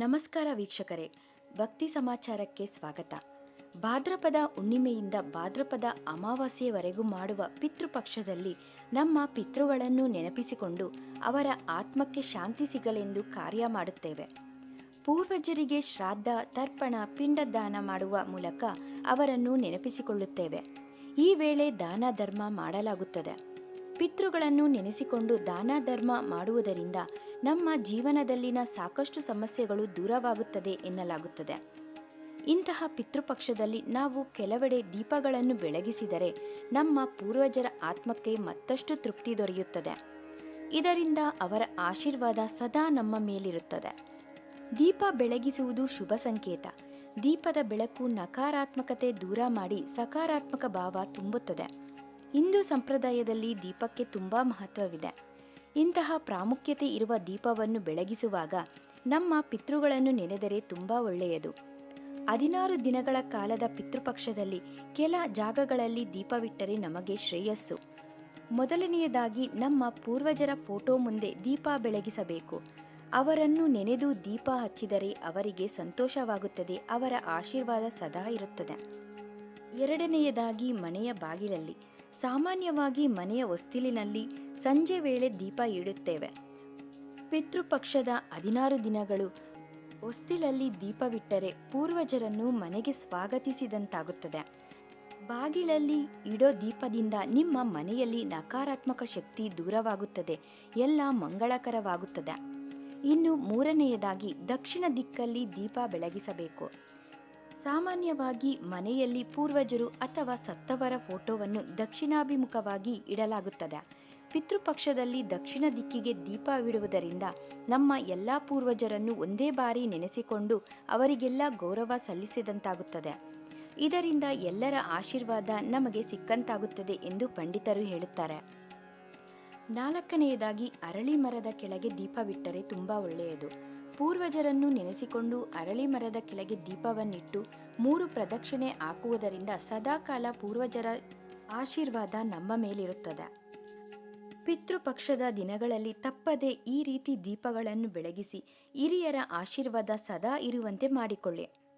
ನಮಸ್ಕಾರ ವೀಕ್ಷಕರೇ, ಭಕ್ತಿ ಸಮಾಚಾರಕ್ಕೆ ಸ್ವಾಗತ. ಭಾದ್ರಪದ ಹುಣ್ಣಿಮೆಯಿಂದ ಭಾದ್ರಪದ ಅಮಾವಾಸ್ಯೆಯವರೆಗೂ ಮಾಡುವ ಪಿತೃಪಕ್ಷದಲ್ಲಿ ನಮ್ಮ ಪಿತೃಗಳನ್ನು ನೆನಪಿಸಿಕೊಂಡು ಅವರ ಆತ್ಮಕ್ಕೆ ಶಾಂತಿ ಸಿಗಲೆಂದು ಕಾರ್ಯ ಮಾಡುತ್ತೇವೆ. ಪೂರ್ವಜರಿಗೆ ಶ್ರಾದ್ದ, ತರ್ಪಣ, ಪಿಂಡದಾನ ಮಾಡುವ ಮೂಲಕ ಅವರನ್ನು ನೆನಪಿಸಿಕೊಳ್ಳುತ್ತೇವೆ. ಈ ವೇಳೆ ದಾನ ಧರ್ಮ ಮಾಡಲಾಗುತ್ತದೆ. ಪಿತೃಗಳನ್ನು ನೆನೆಸಿಕೊಂಡು ದಾನ ಧರ್ಮ ಮಾಡುವುದರಿಂದ ನಮ್ಮ ಜೀವನದಲ್ಲಿನ ಸಾಕಷ್ಟು ಸಮಸ್ಯೆಗಳು ದೂರವಾಗುತ್ತದೆ ಎನ್ನಲಾಗುತ್ತದೆ. ಇಂತಹ ಪಿತೃಪಕ್ಷದಲ್ಲಿ ನಾವು ಕೆಲವೆಡೆ ದೀಪಗಳನ್ನು ಬೆಳಗಿಸಿದರೆ ನಮ್ಮ ಪೂರ್ವಜರ ಆತ್ಮಕ್ಕೆ ಮತ್ತಷ್ಟು ತೃಪ್ತಿ ದೊರೆಯುತ್ತದೆ. ಇದರಿಂದ ಅವರ ಆಶೀರ್ವಾದ ಸದಾ ನಮ್ಮ ಮೇಲಿರುತ್ತದೆ. ದೀಪ ಬೆಳಗಿಸುವುದು ಶುಭ ಸಂಕೇತ. ದೀಪದ ಬೆಳಕು ನಕಾರಾತ್ಮಕತೆ ದೂರ ಮಾಡಿ ಸಕಾರಾತ್ಮಕ ಭಾವ ತುಂಬುತ್ತದೆ. ಹಿಂದೂ ಸಂಪ್ರದಾಯದಲ್ಲಿ ದೀಪಕ್ಕೆ ತುಂಬ ಮಹತ್ವವಿದೆ. ಇಂತಹ ಪ್ರಾಮುಖ್ಯತೆ ಇರುವ ದೀಪವನ್ನು ಬೆಳಗಿಸುವಾಗ ನಮ್ಮ ಪಿತೃಗಳನ್ನು ನೆನೆದರೆ ತುಂಬ ಒಳ್ಳೆಯದು. ಹದಿನಾರು ದಿನಗಳ ಕಾಲದ ಪಿತೃಪಕ್ಷದಲ್ಲಿ ಕೆಲ ಜಾಗಗಳಲ್ಲಿ ದೀಪವಿಟ್ಟರೆ ನಮಗೆ ಶ್ರೇಯಸ್ಸು. ಮೊದಲನೆಯದಾಗಿ ನಮ್ಮ ಪೂರ್ವಜರ ಫೋಟೋ ಮುಂದೆ ದೀಪ ಬೆಳಗಿಸಬೇಕು. ಅವರನ್ನು ನೆನೆದು ದೀಪ ಹಚ್ಚಿದರೆ ಅವರಿಗೆ ಸಂತೋಷವಾಗುತ್ತದೆ, ಅವರ ಆಶೀರ್ವಾದ ಸದಾ ಇರುತ್ತದೆ. ಎರಡನೆಯದಾಗಿ ಮನೆಯ ಬಾಗಿಲಲ್ಲಿ ಸಾಮಾನ್ಯವಾಗಿ ಮನೆಯ ಹೊಸ್ತಿಲಿನಲ್ಲಿ ಸಂಜೆ ವೇಳೆ ದೀಪ ಇಡುತ್ತೇವೆ. ಪಿತೃಪಕ್ಷದ ಹದಿನಾರು ದಿನಗಳು ಹೊಸ್ತಿಲಲ್ಲಿ ದೀಪವಿಟ್ಟರೆ ಪೂರ್ವಜರನ್ನು ಮನೆಗೆ ಸ್ವಾಗತಿಸಿದಂತಾಗುತ್ತದೆ. ಬಾಗಿಲಲ್ಲಿ ಇಡೋ ದೀಪದಿಂದ ನಿಮ್ಮ ಮನೆಯಲ್ಲಿ ನಕಾರಾತ್ಮಕ ಶಕ್ತಿ ದೂರವಾಗುತ್ತದೆ, ಎಲ್ಲ ಮಂಗಳಕರವಾಗುತ್ತದೆ. ಇನ್ನು ಮೂರನೆಯದಾಗಿ ದಕ್ಷಿಣ ದಿಕ್ಕಲ್ಲಿ ದೀಪ ಬೆಳಗಿಸಬೇಕು. ಸಾಮಾನ್ಯವಾಗಿ ಮನೆಯಲ್ಲಿ ಪೂರ್ವಜರು ಅಥವಾ ಸತ್ತವರ ಫೋಟೋವನ್ನು ದಕ್ಷಿಣಾಭಿಮುಖವಾಗಿ ಇಡಲಾಗುತ್ತದೆ. ಪಿತೃಪಕ್ಷದಲ್ಲಿ ದಕ್ಷಿಣ ದಿಕ್ಕಿಗೆ ದೀಪವಿಡುವುದರಿಂದ ನಮ್ಮ ಎಲ್ಲ ಪೂರ್ವಜರನ್ನು ಒಂದೇ ಬಾರಿ ನೆನೆಸಿಕೊಂಡು ಅವರಿಗೆಲ್ಲ ಗೌರವ ಸಲ್ಲಿಸಿದಂತಾಗುತ್ತದೆ. ಇದರಿಂದ ಎಲ್ಲರ ಆಶೀರ್ವಾದ ನಮಗೆ ಸಿಕ್ಕಂತಾಗುತ್ತದೆ ಎಂದು ಪಂಡಿತರು ಹೇಳುತ್ತಾರೆ. ನಾಲ್ಕನೆಯದಾಗಿ ಅರಳಿ ಮರದ ಕೆಳಗೆ ದೀಪವಿಟ್ಟರೆ ತುಂಬ ಒಳ್ಳೆಯದು. ಪೂರ್ವಜರನ್ನು ನೆನೆಸಿಕೊಂಡು ಅರಳಿ ಮರದ ಕೆಳಗೆ ದೀಪವನ್ನಿಟ್ಟು ಮೂರು ಪ್ರದಕ್ಷಿಣೆ ಹಾಕುವುದರಿಂದ ಸದಾಕಾಲ ಪೂರ್ವಜರ ಆಶೀರ್ವಾದ ನಮ್ಮ ಮೇಲಿರುತ್ತದೆ. ಪಿತೃಪಕ್ಷದ ದಿನಗಳಲ್ಲಿ ತಪ್ಪದೆ ಈ ರೀತಿ ದೀಪಗಳನ್ನು ಬೆಳಗಿಸಿ ಹಿರಿಯರ ಆಶೀರ್ವಾದ ಸದಾ ಇರುವಂತೆ ಮಾಡಿಕೊಳ್ಳಿ.